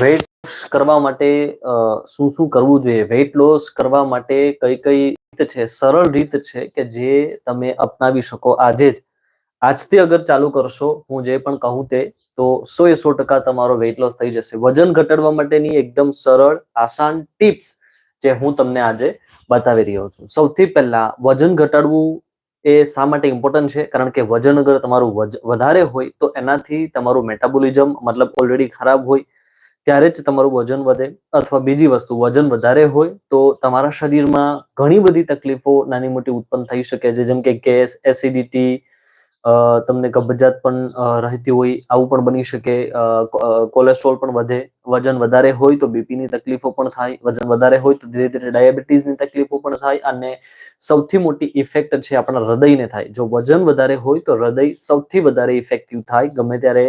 Weight loss કરવા માટે શું શું કરવું જોઈએ? વેઇટ લોસ કરવા માટે કઈ કઈ રીત છે? સરળ રીત છે કે જે તમે અપનાવી શકો આજે જ. આજથી અગર ચાલુ કરશો, હું જે પણ કહું તે, તો સો એ સો ટકા તમારો વેઇટ લોસ થઈ જશે. વજન ઘટાડવા માટેની એકદમ સરળ, આસાન ટિપ્સ જે હું તમને આજે બતાવી રહ્યો છું. સૌથી પહેલા, વજન ઘટાડવું એ શા માટે ઇમ્પોર્ટન્ટ છે? કારણ કે વજન અગર તમારું વધારે હોય, તો એનાથી તમારું મેટાબોલિઝમ મતલબ ઓલરેડી ખરાબ હોય. ત્યારે જ તમારું વજન વધે અથવા બીજી વસ્તુ, વજન વધારે હોય તો તમારા શરીરમાં ઘણી બધી તકલીફો નાની મોટી ઉત્પન્ન થઈ શકે છે. જેમ કે ગેસ, એસિડિટી તમને કબજિયાત પણ રહેતી હોય આવું પણ બની શકે. કોલેસ્ટ્રોલ પણ વધે, વજન વધારે હોય તો બીપીની તકલીફો પણ થાય, વજન વધારે હોય તો ધીરે ધીરે ડાયાબિટીસની તકલીફો પણ થાય અને સૌથી મોટી ઇફેક્ટ છે આપણા હૃદયને થાય. જો વજન વધારે હોય તો હૃદય સૌથી વધારે ઇફેક્ટિવ થાય, ગમે ત્યારે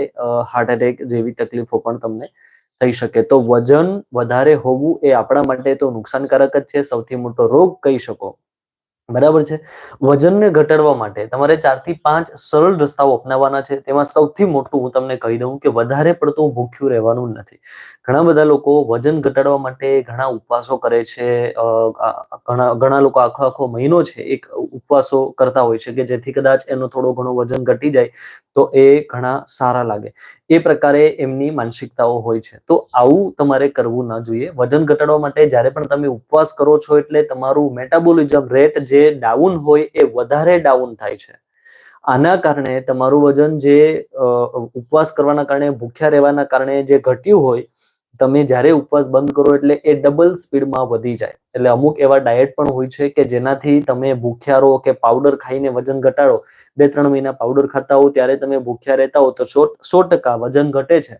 હાર્ટ એટેક જેવી તકલીફો પણ તમને થઈ શકે. તો વજન વધારે હોવું એ આપણા માટે તો નુકસાનકારક જ છે. સૌથી મોટો રોગ કહી શકો. બરાબર છે? વજનને ઘટાડવા માટે તમારે ચારથી પાંચ સરળ રસ્તાઓ અપનાવવાના છે. તેમાં સૌથી મોટું હું તમને કહી દઉં કે વધારે પડતું ભૂખ્યું રહેવાનું નથી. ઘણા બધા લોકો વજન ઘટાડવા માટે ઘણા ઉપવાસો કરે છે. ઘણા ઘણા લોકો આખો આખો મહિનો છે એક ઉપવાસો કરતા હોય છે કે જેથી કદાચ એનો થોડો ઘણો વજન ઘટી જાય તો એ ઘણા સારા લાગે. એ પ્રકારે એમની માનસિકતાઓ હોય છે. તો આવું તમારે કરવું ના જોઈએ. વજન ઘટાડવા માટે જ્યારે પણ તમે ઉપવાસ કરો છો એટલે તમારું મેટાબોલિઝમ રેટ જે ડાઉન હોય એ વધારે ડાઉન થાય છે. આના કારણે તમારું વજન જે ઉપવાસ કરવાના કારણે ભૂખ્યા રહેવાના કારણે જે ઘટ્યું હોય તમે જ્યારે ઉપવાસ બંધ કરો એટલે એ ડબલ સ્પીડમાં વધી જાય. એટલે અમુક એવા ડાયટ પણ હોય છે કે જેનાથી તમે ભૂખ્યા રહો કે પાવડર ખાઈને વજન ઘટાડો, બે ત્રણ મહિના પાવડર ખાતા હો ત્યારે તમે ભૂખ્યા રહેતા હો તો સો સો ટકા વજન ઘટે છે.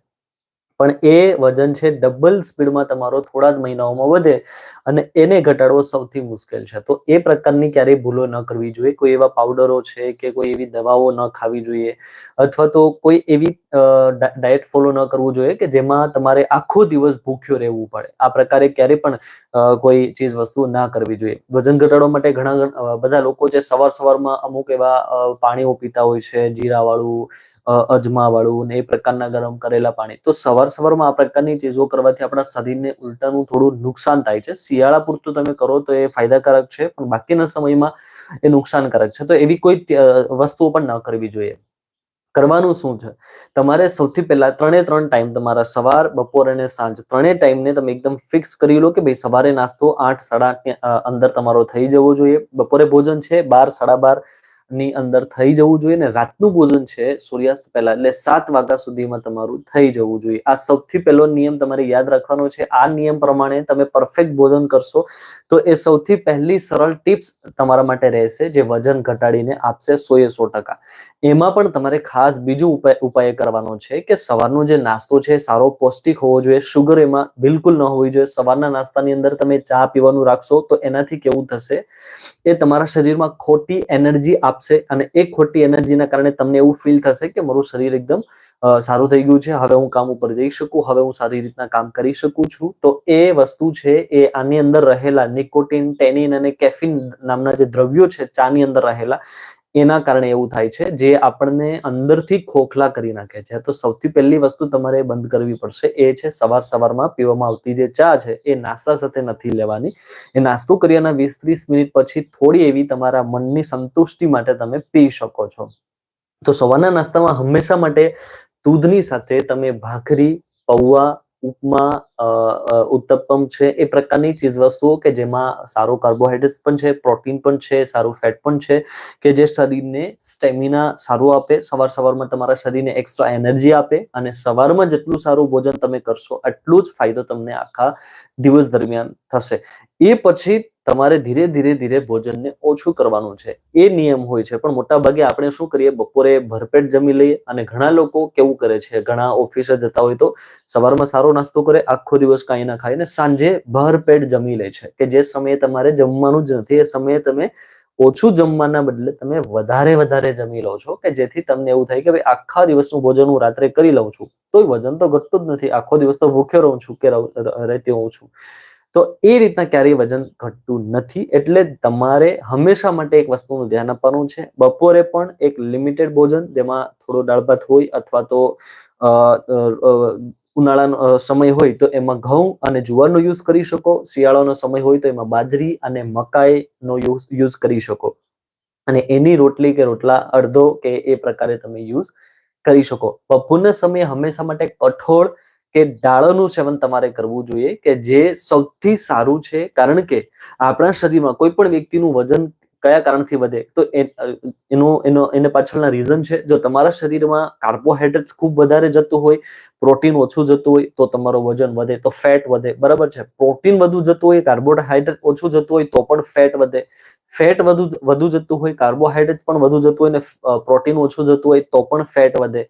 પણ એ વજન છે ડબલ સ્પીડમાં તમારો થોડા જ મહિનાઓમાં વધે અને એને ઘટાડવો સૌથી મુશ્કેલ છે. તો એ પ્રકારની ક્યારેય ભૂલો ન કરવી જોઈએ. કોઈ એવા પાવડરો છે કે કોઈ એવી દવાઓ ન ખાવી જોઈએ અથવા તો કોઈ એવી ડાયટ ફોલો ન કરવું જોઈએ કે જેમાં તમારે આખો દિવસ ભૂખ્યો રહેવું પડે. આ પ્રકારે ક્યારેય પણ કોઈ ચીજ વસ્તુ ના કરવી જોઈએ. વજન ઘટાડવા માટે ઘણા બધા લોકો છે સવાર સવારમાં અમુક એવા પાણીઓ પીતા હોય છે જીરા વાળું અજમા વાળું ને એ પ્રકારના ગરમ કરેલા પાણી. તો સવાર સવારમાં આ પ્રકારની ચીજો કરવાથી આપણા શરીરને ઉલટાનું થોડું નુકસાન થાય છે. શિયાળા પૂરતું તમે કરો તો એ ફાયદાકારક છે, પણ બાકીના સમયમાં એ નુકસાનકારક છે. તો એવી કોઈ વસ્તુઓ પણ ન કરવી જોઈએ. કરવાનું શું છે? તમારે સૌથી પહેલા ત્રણે ત્રણ ટાઈમ તમારા સવાર, બપોર અને સાંજ ત્રણે ટાઈમને તમે એકદમ ફિક્સ કરી લો કે ભાઈ સવારે નાસ્તો આઠ, સાડા આઠ અંદર તમારો થઈ જવો જોઈએ. બપોરે ભોજન છે, બાર, સાડા બાર ની અંદર થઈ જવું જોઈએ ને રાતનું ભોજન છે, સૂર્યાસ્ત પહેલા એટલે સાત વાગ્યા સુધીમાં તમારું થઈ જવું જોઈએ. આ સૌથી પહેલો નિયમ તમારે યાદ રાખવાનો છે. આ નિયમ પ્રમાણે તમે પરફેક્ટ ભોજન કરશો તો એ સૌથી પહેલી સરળ ટિપ્સ તમારા માટે રહેશે જે વજન ઘટાડીને આપશે સો એ સો ટકા. એમાં પણ તમારે ખાસ બીજું ઉપાય ઉપાય કરવાનો છે કે સવારનો જે નાસ્તો છે, સારો પૌષ્ટિક હોવો જોઈએ. શુગર એમાં બિલકુલ ન હોવી જોઈએ. સવારના નાસ્તાની અંદર તમે ચા પીવાનું રાખશો તો એનાથી કેવું થશે? એ તમારા શરીરમાં ખોટી એનર્જી આપશે અને એ ખોટી એનર્જીના કારણે તમને એવું ફીલ થશે કે મારું શરીર એકદમ સારું થઈ ગયું છે, હવે હું કામ ઉપર જઈ શકું, હવે હું સારી રીતના કામ કરી શકું છું. તો એ વસ્તુ છે એ આની અંદર રહેલા નિકોટિન ટેનિન અને કેફિન નામના જે દ્રવ્યો છે, ચાની અંદર રહેલા એના કારણે એવું થાય છે, જે આપણને અંદરથી ખોખલા કરી નાખે છે. તો સૌથી પહેલી વસ્તુ તમારે બંધ કરવી પડશે. એ છે, સવાર સવારમાં પીવામાં આવતી જે ચા છે, એ નાસ્તા સાથે નથી લેવાની. એ નાસ્તો કર્યાના વીસ ત્રીસ મિનિટ પછી થોડી એવી તમારા મનની સંતુષ્ટિ માટે તમે પી શકો છો. તો સવારના નાસ્તામાં હંમેશા માટે દૂધની સાથે તમે ભાખરી, પૌવા ઉપમા ઉત્તપમ છે, એ પ્રકારની ચીજ વસ્તુઓ કે જેમાં સારો કાર્બોહાઈડ્રેટ પણ છે, પ્રોટીન પણ છે, સારું ફેટ પણ છે, કે જે શરીરને સ્ટેમિના સારું આપે, સવાર સવારમાં તમારા શરીરને એક્સ્ટ્રા એનર્જી આપે અને સવારમાં જેટલું સારું ભોજન તમે કરશો એટલું જ ફાયદો તમને આખા દિવસ દરમિયાન થશે. એ પછી તમારે ધીરે ધીરે ધીરે ભોજનને ઓછું કરવાનું છે. એ નિયમ હોય છે, પણ મોટા ભાગે આપણે શું કરીએ, બપોરે ભરપેટ જમી લઈએ અને ઘણા લોકો કેવું કરે છે, ઘણા ઓફિસે જતા હોય તો સવારમાં સારો નાસ્તો કરે, આખો દિવસ કાંઈ ના ખાય ને સાંજે ભરપેટ જમી લે છે, કે જે સમયે તમારે જમવાનું જ નથી, એ સમયે તમે ઓછું જમવાના બદલે તમે વધારે વધારે જમી લો છો, કે જેથી તમને એવું થાય કે ભાઈ આખા દિવસનું ભોજન હું રાત્રે કરી લઉં છું. તો વજન તો ઘટતું જ નથી, આખો દિવસ તો ભૂખ્યો રહું છું કે રહેતી હોઉં છું. તો એ રીતના ક્યારેય વજન ઘટતું નથી એટલે તમારે હંમેશા માટે એક વસ્તુનું ધ્યાન આપવાનું છે. બપોરે પણ એક લિમિટેડ ભોજન જેમાં થોડો દાળ ભાત હોય અથવા તો ઉનાળાનો સમય હોય તો એમાં ઘઉં અને જુવારનો યુઝ કરી શકો. શિયાળાનો સમય હોય તો એમાં બાજરી અને મકાઈનો યુઝ યુઝ કરી શકો. અને એની રોટલી કે રોટલા અડધો કે એ પ્રકારે તમે યુઝ કરી શકો. બપોરના સમયે હંમેશા માટે કઠોળ કે ડાળોનું સેવન તમારે કરવું જોઈએ કે જે સૌથી સારું છે. કારણ કે આપણા શરીરમાં કોઈ પણ વ્યક્તિનું વજન કયા કારણથી વધે, તો એનો એનો, એને પાછળના રીઝન છે. જો તમારા શરીરમાં કાર્બોહાઈડ્રેટ્સ ખૂબ વધારે જતું હોય પ્રોટીન ઓછું જતું હોય, તો તમારો વજન વધે, તો ફેટ વધે. બરાબર છે? પ્રોટીન વધુ જતું હોય કાર્બોહાઈડ્રેટ ઓછું જતું હોય, તો પણ ફેટ વધે. ફેટ વધુ વધુ જતું હોય કાર્બોહાઈડ્રેટ પણ વધુ જતું હોય ને પ્રોટીન ઓછું જતું હોય, તો પણ ફેટ વધે.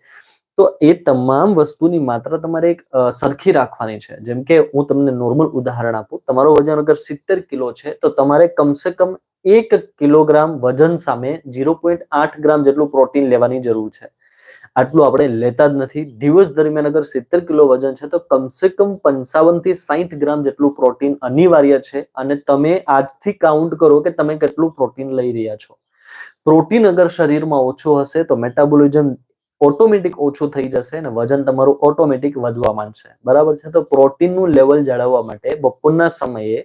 તો એ તમામ વસ્તુની માત્રા તમારે એક સરખી રાખવાની છે. જેમ કે હું તમને નોર્મલ ઉદાહરણ આપું. તમારો વજન અગર સિત્તેર કિલો છે, તો તમારે કમસે કમ એક કિલોગ્રામ વજન સામે ઝીરો પોઈન્ટ આઠ ગ્રામ જેટલું પ્રોટીન લેવાની જરૂર છે. આટલું આપણે લેતા જ નથી. દિવસ દરમિયાન અગર સિત્તેર કિલો વજન છે, તો કમસે કમ પંચાવનથી સાહીઠ ગ્રામ જેટલું પ્રોટીન અનિવાર્ય છે અને તમે આજથી કાઉન્ટ કરો કે તમે કેટલું પ્રોટીન લઈ રહ્યા છો. પ્રોટીન અગર શરીરમાં ઓછું હશે, તો મેટાબોલિઝમ ઓટોમેટિક ઓછું થઈ જશે અને વજન તમારું ઓટોમેટિક વધવા માંડશે. બરાબર છે? તો પ્રોટીનનું લેવલ જાળવવા માટે બપોરના સમયે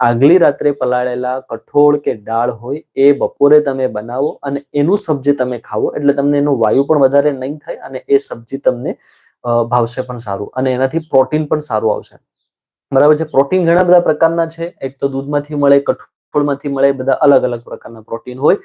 આગલી રાત્રે પલાળેલા કઠોળ કે દાળ હોય એ બપોરે તમે બનાવો અને એનું સબ્જી તમે ખાવો એટલે તમને એનું વાયુ પણ વધારે નહીં થાય અને એ સબ્જી તમને ભાવશે પણ સારું અને એનાથી પ્રોટીન પણ સારું આવશે. બરાબર છે? પ્રોટીન ઘણા બધા પ્રકારના છે. એક તો દૂધમાંથી મળે, કઠોળમાંથી મળે, બધા અલગ અલગ પ્રકારના પ્રોટીન હોય.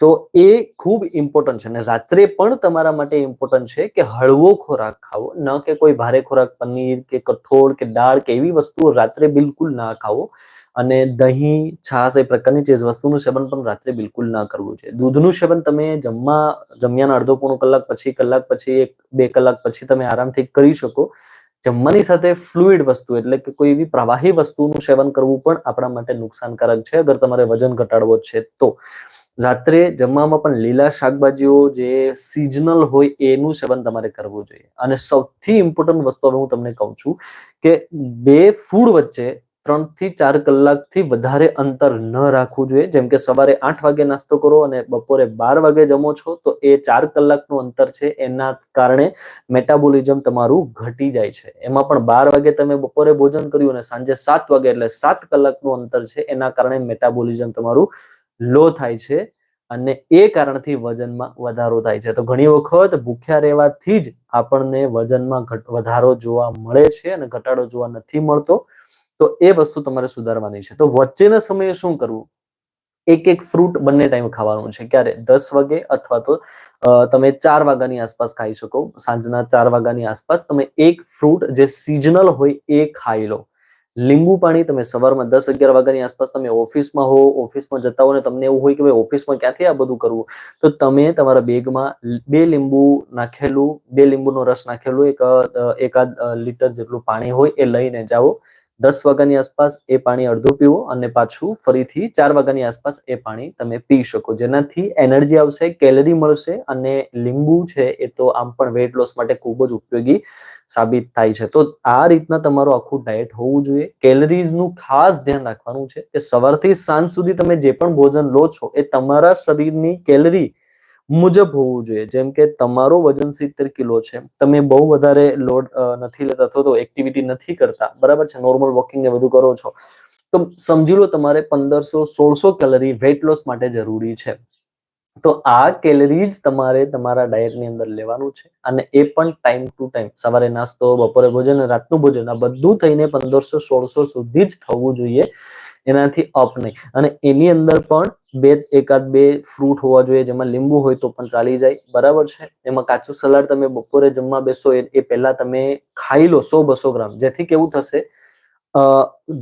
તો એ ખૂબ ઇમ્પોર્ટન્ટ છે. અને રાત્રે પણ તમારા માટે ઇમ્પોર્ટન્ટ છે કે હળવો ખોરાક ખાવો. ન કે કોઈ ભારે ખોરાક, પનીર કે કઠોળ કે દાળ કે એવી વસ્તુઓ રાત્રે બિલકુલ ના ખાવો. અને દહીં, છાશ એ પ્રકારની ચીજ વસ્તુનું સેવન પણ રાત્રે બિલકુલ ના કરવું છે દૂધનું સેવન તમે જમવા, જમ્યાના અડધો પોણો કલાક પછી કલાક પછી, એક, બે કલાક પછી તમે આરામથી કરી શકો. જમવાની સાથે ફ્લુઇડ વસ્તુ એટલે કે કોઈ એવી પ્રવાહી વસ્તુનું સેવન કરવું પણ આપણા માટે નુકસાનકારક છે. અગર તમારે વજન ઘટાડવો છે તો. રાત્રે જમવામાં પણ લીલા શાકભાજીઓ જે સિઝનલ હોય એનું સેવન તમારે કરવું જોઈએ. અને સૌથી ઇમ્પોર્ટન્ટ વસ્તુ હવે હું તમને કહું છું કે બે ફૂડ વચ્ચે ત્રણથી ચાર કલાકથી વધારે અંતર ન રાખવું જોઈએ. જેમ કે સવારે આઠ વાગે નાસ્તો કરો અને બપોરે બાર વાગે જમો છો, તો એ ચાર કલાકનું અંતર છે. એના કારણે મેટાબોલિઝમ તમારું ઘટી જાય છે. એમાં પણ બાર વાગે તમે બપોરે ભોજન કર્યું અને સાંજે સાત વાગે એટલે સાત કલાકનું અંતર છે. એના કારણે મેટાબોલિઝમ તમારું લો થાય છે અને એ કારણથી વજનમાં વધારો થાય છે. તો ઘણી વખત ભૂખ્યા રહેવાથી જ આપણને વજનમાં વધારો જોવા મળે છે અને ઘટાડો જોવા નથી મળતો. તો એ વસ્તુ તમારે સુધારવાની છે. તો વચ્ચેના સમયે શું કરવું? એક એક ફ્રૂટ બંને ટાઈમ ખાવાનું છે. ક્યારે? દસ વાગે અથવા તો તમે ચાર વાગ્યાની આસપાસ ખાઈ શકો. સાંજના ચાર વાગ્યાની આસપાસ તમે એક ફ્રૂટ જે સિઝનલ હોય એ ખાઈ લો. લીંબુ પાણી તમે સવારમાં દસ અગિયાર વાગ્યાની આસપાસ તમે ઓફિસમાં હો, ઓફિસમાં જતા હો ને તમને એવું હોય કે ભાઈ ઓફિસમાં ક્યાંથી આ બધું કરવું? તો તમે તમારા બેગમાં બે લીંબુ નાખેલું, બે લીંબુનો રસ નાખેલું, એક એકાદ લીટર જેટલું પાણી હોય એ લઈને જાઓ. દસ વાગ્યાની આસપાસ એ પાણી અડધું પીવો અને પાછું ફરીથી ચાર વાગ્યાની આસપાસ એ પાણી તમે પી શકો. જેનાથી એનર્જી આવશે, કેલરી મળશે અને લીંબુ છે એ તો આમ પણ વેટ લોસ માટે ખૂબ જ ઉપયોગી સાબિત થાય છે. તો આ રીતના તમારું આખું ડાયટ હોવું જોઈએ. કેલરીઝનું ખાસ ધ્યાન રાખવાનું છે કે સવારથી સાંજ સુધી તમે જે પણ ભોજન લો છો એ તમારા શરીરની કેલરી મુજબ હોવું જોઈએ. જેમ કે તમારો વજન સિત્તેર કિલો છે. તમે બહુ વધારે લોડ નથી લેતા અથવા તો એક્ટિવિટી નથી કરતા. બરાબર છે? નોર્મલ વોકિંગ ને બધું કરો છો. તો સમજી લો તમારે પંદરસો સોળસો કેલરી વેટ લોસ માટે જરૂરી છે. તો આ કેલરી જ તમારે તમારા ડાયટની અંદર લેવાનું છે. અને એ પણ ટાઈમ ટુ ટાઈમ સવારે નાસ્તો, બપોરે ભોજન, રાતનું ભોજન, આ બધું થઈને પંદરસો સોળસો સુધી જ થવું જોઈએ. એનાથી અપ નહીં. અને એની અંદર પણ બે એકાદ બે ફ્રૂટ હોવા જોઈએ, જેમાં લીંબુ હોય તો પણ ચાલી જાય. બરાબર છે? એમાં કાચું સલાડ તમે બપોરે જમવા બેસો, એ પહેલા તમે ખાઈ લો સો બસો ગ્રામ. જેથી કેવું થશે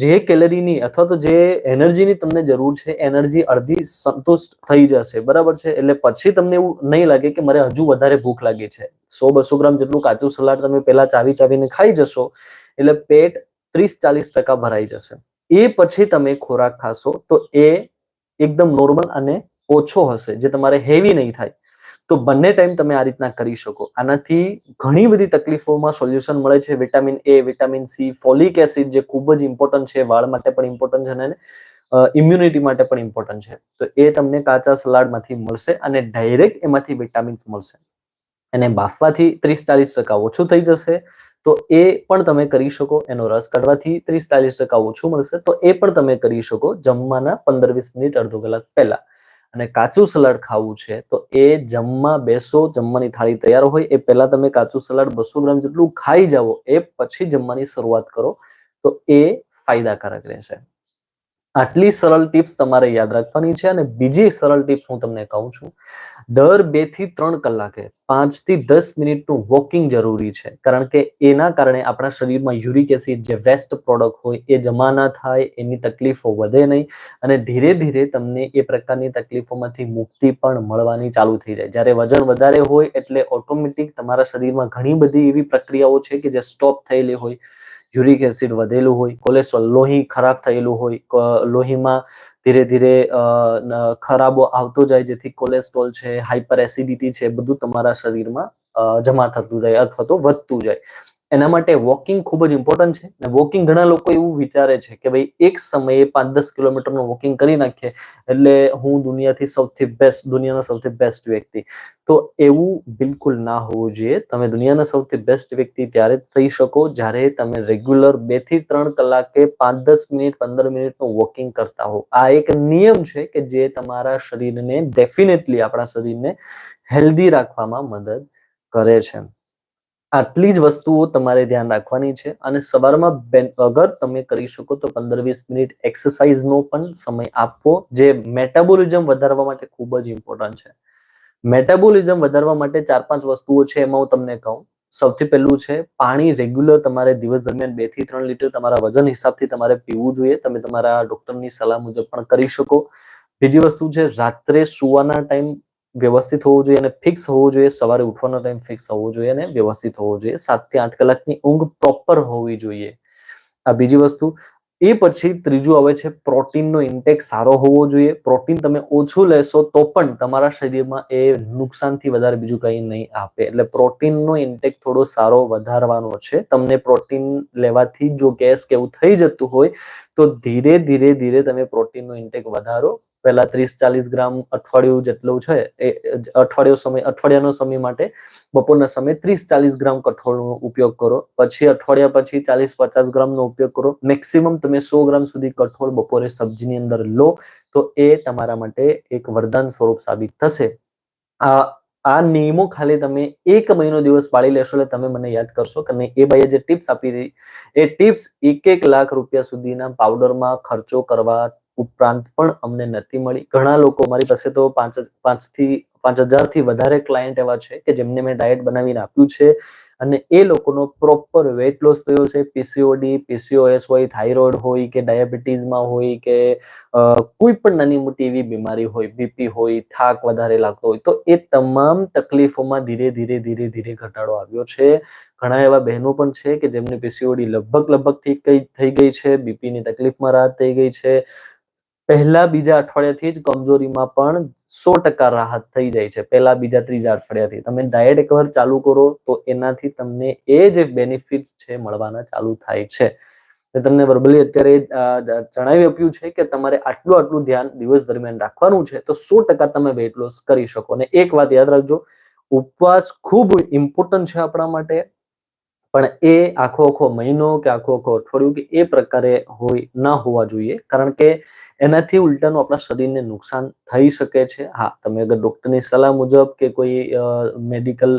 જે કેલરીની અથવા તો જે એનર્જીની તમને જરૂર છે, એનર્જી અડધી સંતુષ્ટ થઈ જશે. બરાબર છે? એટલે પછી તમને એવું નહીં લાગે કે મારે હજુ વધારે ભૂખ લાગી છે. સો બસો ગ્રામ જેટલું કાચું સલાડ તમે પહેલા ચાવી ચાવીને ખાઈ જશો, એટલે પેટ ત્રીસ ચાલીસ ટકા ભરાઈ જશે. એ પછી તમે ખોરાક ખાશો, તો એ એકદમ નોર્મલ અને ઓછો હશે, જે તમારે હેવી નહીં થાય. તો બંને ટાઈમ તમે આ રીતના કરી શકો. આનાથી ઘણી બધી તકલીફોમાં સોલ્યુશન મળે છે. Vitamin A vitamin C folic acid જે ખૂબ જ ઇમ્પોર્ટન્ટ છે, વાળ માટે પણ ઇમ્પોર્ટન્ટ છે અને ઇમ્યુનિટી માટે પણ ઇમ્પોર્ટન્ટ છે. તો એ તમને કાચા સલાડમાંથી મળશે અને ડાયરેક્ટ એમાંથી વિટામિન્સ મળશે. એને બાફવાથી ત્રીસ ચાલીસ ટકા ઓછું થઈ જશે. તો એ પણ તમે કરી શકો. એનો રસ કાઢવાથી ત્રીસ ચાલીસ ટકા ઓછું મળશે. તો એ પણ તમે કરી શકો જમવાના પંદર વીસ મિનિટ, અડધો કલાક પહેલા. અને કાચું સલાડ ખાવું છે, તો એ જમવા બેસો, જમવાની થાળી તૈયાર હોય, એ પહેલા તમે કાચું સલાડ બસો ગ્રામ જેટલું ખાઈ જાઓ, એ પછી જમવાની શરૂઆત કરો. તો એ ફાયદાકારક રહેશે. આટલી સરળ ટિપ્સ તમારે યાદ રાખવાની છે અને બીજી સરળ ટીપ હું તમને કહું છું. દર બેથી ત્રણ કલાકે પાંચથી દસ મિનિટનું વોકિંગ જરૂરી છે. કારણ કે એના કારણે આપણા શરીરમાં યુરિક એસિડ જે વેસ્ટ પ્રોડક્ટ હોય એ જમા ના થાય, એની તકલીફો વધે નહીં અને ધીરે ધીરે તમને એ પ્રકારની તકલીફોમાંથી મુક્તિ પણ મળવાની ચાલુ થઈ જાય. જ્યારે વજન વધારે હોય એટલે ઓટોમેટિક તમારા શરીરમાં ઘણી બધી એવી પ્રક્રિયાઓ છે કે જે સ્ટોપ થયેલી હોય, યુરિક એસિડ વધેલું હોય, કોલેસ્ટ્રોલ લોહી ખરાબ થયેલું હોય લોહીમાં ધીરે ધીરે ખરાબો આવતો જાય, જેથી કોલેસ્ટ્રોલ છે હાઇપર એસિડિટી છે, બધું તમારા શરીરમાં જમા થતું જાય અથવા તો વધતું જાય. એના માટે વોકિંગ ખૂબ જ ઇમ્પોર્ટન્ટ છે. અને વોકિંગ ઘણા લોકો એવું વિચારે છે કે ભાઈ એક સમયે પાંચ દસ કિલોમીટરનું વોકિંગ કરી નાખીએ એટલે હું દુનિયાથી સૌથી બેસ્ટ દુનિયાનો સૌથી બેસ્ટ વ્યક્તિ. તો એવું બિલકુલ ના હોવું જોઈએ. તમે દુનિયાના સૌથી બેસ્ટ વ્યક્તિ ત્યારે થઈ શકો જ્યારે તમે રેગ્યુલર બેથી ત્રણ કલાકે પાંચ દસ મિનિટ, પંદર મિનિટનું વોકિંગ કરતા હો. આ એક નિયમ છે કે જે તમારા શરીરને ડેફિનેટલી આપણા શરીરને હેલ્ધી રાખવામાં મદદ કરે છે. આટલી જ વસ્તુઓ તમારે ધ્યાન રાખવાની છે અને સવારમાં અગર તમે કરી શકો તો પંદર વીસ મિનિટ એક્સરસાઇઝનો પણ સમય આપવો, જે મેટાબોલિઝમ વધારવા માટે ખૂબ જ ઇમ્પોર્ટન્ટ છે. મેટાબોલિઝમ વધારવા માટે ચાર પાંચ વસ્તુઓ છે એમાં હું તમને કહું. સૌથી પહેલું છે પાણી રેગ્યુલર તમારે દિવસ દરમિયાન બેથી ત્રણ લીટર તમારા વજન હિસાબથી તમારે પીવું જોઈએ. તમે તમારા ડોક્ટરની સલાહ મુજબ પણ કરી શકો. બીજી વસ્તુ છે રાત્રે સુવાના ટાઈમ વ્યવસ્થિત હોવું જોઈએ અને ફિક્સ હોવું જોઈએ. સવારે ઉઠવાનો ટાઈમ ફિક્સ હોવો જોઈએ અને વ્યવસ્થિત હોવો જોઈએ. સાતથી આઠ કલાકની ઊંઘ પ્રોપર હોવી જોઈએ. આ બીજી વસ્તુ, એ પછી ત્રીજું આવે છે પ્રોટીનનો ઇન્ટેક સારો હોવો જોઈએ. પ્રોટીન તમે ઓછું લેશો તો પણ તમારા શરીરમાં એ નુકસાનથી વધારે બીજું કંઈ નહીં આપે. એટલે પ્રોટીનનો ઇન્ટેક થોડો સારો વધારવાનો છે. તમને પ્રોટીન લેવાથી જો ગેસ કે એવું થઈ જતું હોય તો ધીરે ધીરે ધીરે તમે પ્રોટીનનો ઇન્ટેક વધારો. પહેલા ત્રીસ ચાલીસ ગ્રામ અઠવાડિયું જેટલું છે, એ અઠવાડિયો સમય, અઠવાડિયાનો સમય માટે બપોરના સમયે ત્રીસ ચાલીસ ગ્રામ કઠોળનો ઉપયોગ કરો. પછી અઠવાડિયા પછી ચાલીસ પચાસ ગ્રામનો ઉપયોગ કરો. મેક્સિમમ તમે સો ગ્રામ સુધી કઠોળ બપોરે સબ્જીની અંદર લો, તો એ તમારા માટે એક વરદાન સ્વરૂપ સાબિત થશે. આ આ નિયમો ખાલી તમે એક મહિનો દિવસ પાળી લેશો એટલે તમે મને યાદ કરશો કે એ ભાઈએ જે ટિપ્સ આપી હતી, એ ટિપ્સ એક એક લાખ રૂપિયા સુધીના પાવડરમાં ખર્ચો કરવા ઉપરાંત પણ અમને નથી મળી. ઘણા લોકો મારી પાસે તો પાંચ પાંચથી પાંચ હજારથી વધારે ક્લાયન્ટ એવા છે કે જેમને મેં ડાયટ બનાવીને આપ્યું છે. અને એ લોકોનો પ્રોપર વેટ લોસ થયો છે. પીસીઓડી પીસીઓએસ હોય થાઇરોઇડ હોય કે ડાયાબિટીસમાં હોય કે કોઈ પણ નાની મોટી એવી બીમારી હોય બીપી હોય, થાક વધારે લાગતો હોય, તો એ તમામ તકલીફોમાં ધીરે ધીરે ધીરે ધીરે ઘટાડો આવ્યો છે. ઘણા એવા બહેનો પણ છે કે જેમને પીસીઓડી લગભગ લગભગ ઠીક થઈ ગઈ છે. બીપીની તકલીફમાં રાહત થઈ ગઈ છે. પહેલા બીજા અઠવાડિયાથી જ કમજોરીમાં પણ સો ટકા રાહત થઈ જાય છે. પહેલા બીજા ત્રીજા અઠવાડિયાથી. તમે ડાયટ એકવાર ચાલુ કરો તો એનાથી તમને એ જે બેનિફિટ છે મળવાના ચાલુ થાય છે. તમને વર્બલી અત્યારે જણાવી આપ્યું છે કે તમારે આટલું આટલું ધ્યાન દિવસ દરમિયાન રાખવાનું છે તો સો ટકા તમે વેટ લોસ કરી શકો. અને એક વાત યાદ રાખજો, ઉપવાસ ખૂબ ઇમ્પોર્ટન્ટ છે આપણા માટે. પણ એ આખો આખો મહિનો કે આખો આખો અઠવાડિયું કે એ પ્રકારે હોય ન હોવા જોઈએ. કારણ કે એનાથી ઉલટાનું આપણા શરીરને નુકસાન થઈ શકે છે. હા, તમે અગર ડૉક્ટરની સલાહ મુજબ કે કોઈ મેડિકલ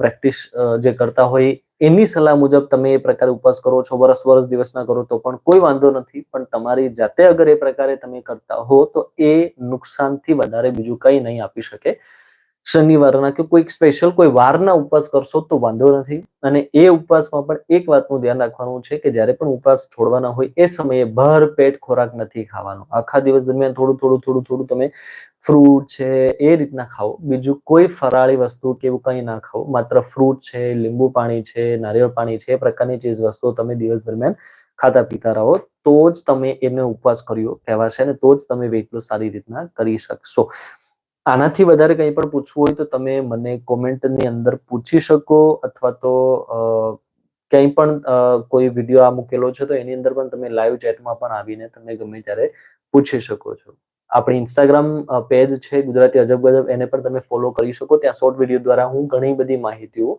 પ્રેક્ટિસ જે કરતા હોય, એની સલાહ મુજબ તમે એ પ્રકારે ઉપવાસ કરો છો વર્ષ વર્ષ દિવસના કરો, તો પણ કોઈ વાંધો નથી. પણ તમારી જાતે અગર એ પ્રકારે તમે કરતા હો, તો એ નુકસાનથી વધારે બીજું કંઈ નહીં આપી શકે. શનિવારના કે કોઈક સ્પેશિયલ કોઈ વારના ઉપવાસ કરશો તો વાંધો નથી. અને એ ઉપવાસમાં પણ એક વાતનું ધ્યાન રાખવાનું છે કે જ્યારે પણ ઉપવાસ છોડવાના હોય એ સમયે ભર પેટ ખોરાક નથી ખાવાનો. આખા દિવસ દરમિયાન થોડું થોડું થોડું થોડું તમે ફ્રૂટ છે એ રીતના ખાઓ. બીજું કોઈ ફરાળી વસ્તુ કે એવું કંઈ ના ખાઓ. માત્ર ફ્રૂટ છે, લીંબુ પાણી છે, નારિયેળ પાણી છે, એ પ્રકારની ચીજ વસ્તુઓ તમે દિવસ દરમિયાન ખાતા પીતા રહો, તો જ તમે એને ઉપવાસ કર્યો કહેવાશે અને તો જ તમે વેઇટ લોસ સારી રીતના કરી શકશો. આનાથી વધારે કંઈ પણ પૂછવું હોય તો તમે મને કોમેન્ટની અંદર પૂછી શકો અથવા તો કંઈ પણ કોઈ વીડિયો આ મૂકેલો છે તો એની અંદર પણ તમે લાઈવ ચેટમાં પણ આવીને તમે ગમે ત્યારે પૂછી શકો છો. આપણી ઇન્સ્ટાગ્રામ પેજ છે ગુજરાતી અજબ ગજબ, એને પણ તમે ફોલો કરી શકો. ત્યાં શોર્ટ વીડિયો દ્વારા હું ઘણી બધી માહિતીઓ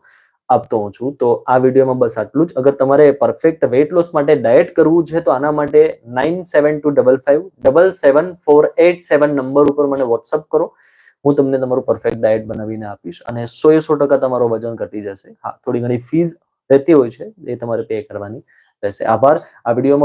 આપતો હોઉં છું. તો આ વિડીયોમાં બસ આટલું જ. અગર તમારે પરફેક્ટ વેટ લોસ માટે ડાયટ કરવું છે તો આના માટે nine seven two double five double seven four eight seven number ઉપર મને વોટ્સઅપ કરો. હું તમને તમારું પરફેક્ટ ડાયટ બનાવીને આપીશ અને સો એ સો ટકા તમારો વજન ઘટી જશે. હા, થોડી ઘણી ફીઝ રહેતી હોય છે, એ તમારે પે કરવાની રહેશે. આભાર. આ વિડીયોમાં